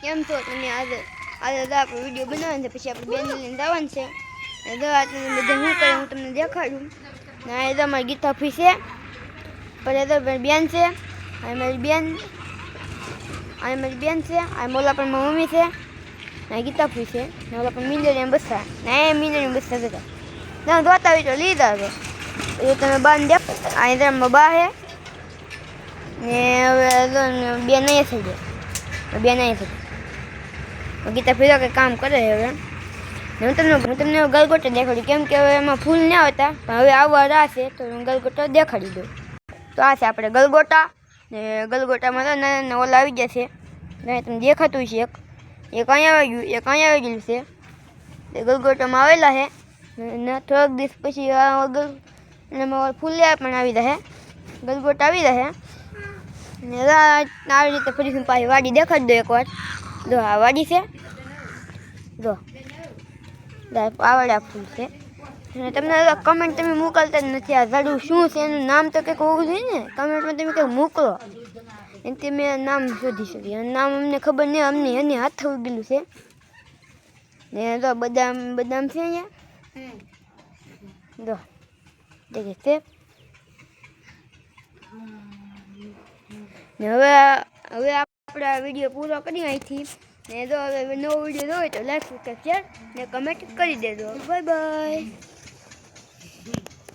કેમ છો તમે આજે આજે તો આપણે વીડિયો બનાવવાનો છે પછી આપણે બેન લઈને જવાનું છે. એ તો આ તમે બધા શું કરે હું તમને દેખાડું. ને આ તો અમારી ગીતા ફી છે. પછી તો મારી બેન છે. આ મારી બેન, આ મારી બેન છે. આ મોલા પણ મારી મમ્મી છે. ને ગીતા ફી છે. ને ઓલા પણ મીંદડી બસા. ને એ મીંદડી બસતા હતા ના ધોતા હોય તો લીધા તો એ તમે બાન દેખ, આ ઇધર બા હે ને હવે બેન અહીંયા થઈ જાય બેન અહીંયા થઈ ગીતા ફેરા કે કામ કરે હવે. હું તમને હું તમને ગલગોટો દેખાડ્યું કેમ કે હવે એમાં ફૂલ ના હતા પણ હવે આવવા રાહ છે, તો હું ગલગોટો દેખાડી દઉં. તો આ છે આપણે ગલગોટા. ને ગલગોટામાં તો નાના નાના ઓલા આવી ગયા છે. ને તમને દેખાતું છે એક. એક અહીંયા આવી ગયું, એક અહીંયા આવી ગયું છે. એ ગલગોટામાં આવેલા છે. ને થોડાક દિવસ પછી ગલ એનામાં ફૂલ્યા પણ આવી રહે ગલગોટ આવી રહે ને આવી રીતે ફરીથી પાછી વાડી દેખાડી દો એકવાર. જો, આ વાડી છે. જો આવડ્યા ફૂલ છે. અને તમને કમેન્ટ તમે મોકલતા જ નથી. આ ઝાડું શું છે? એનું નામ તો કંઈક હોવું જોઈએ ને. કમેન્ટમાં તમે કંઈક મોકલો. એનાથી મેં નામ શોધી શકીએ અને નામ અમને ખબર નહીં, અમને એની હાથ ઉગેલું છે. ને તો બદામ બદામ છે અહીંયા. જો, દેખે છે. ને હવે હવે આપણે આ વીડિયો પૂરો કરી અહીંથી. ને જો હવે નવો વીડિયો જોયો તો લાઈક સબસ્ક્રાઈબ શેર ને કમેન્ટ કરી દેજો. Bye bye.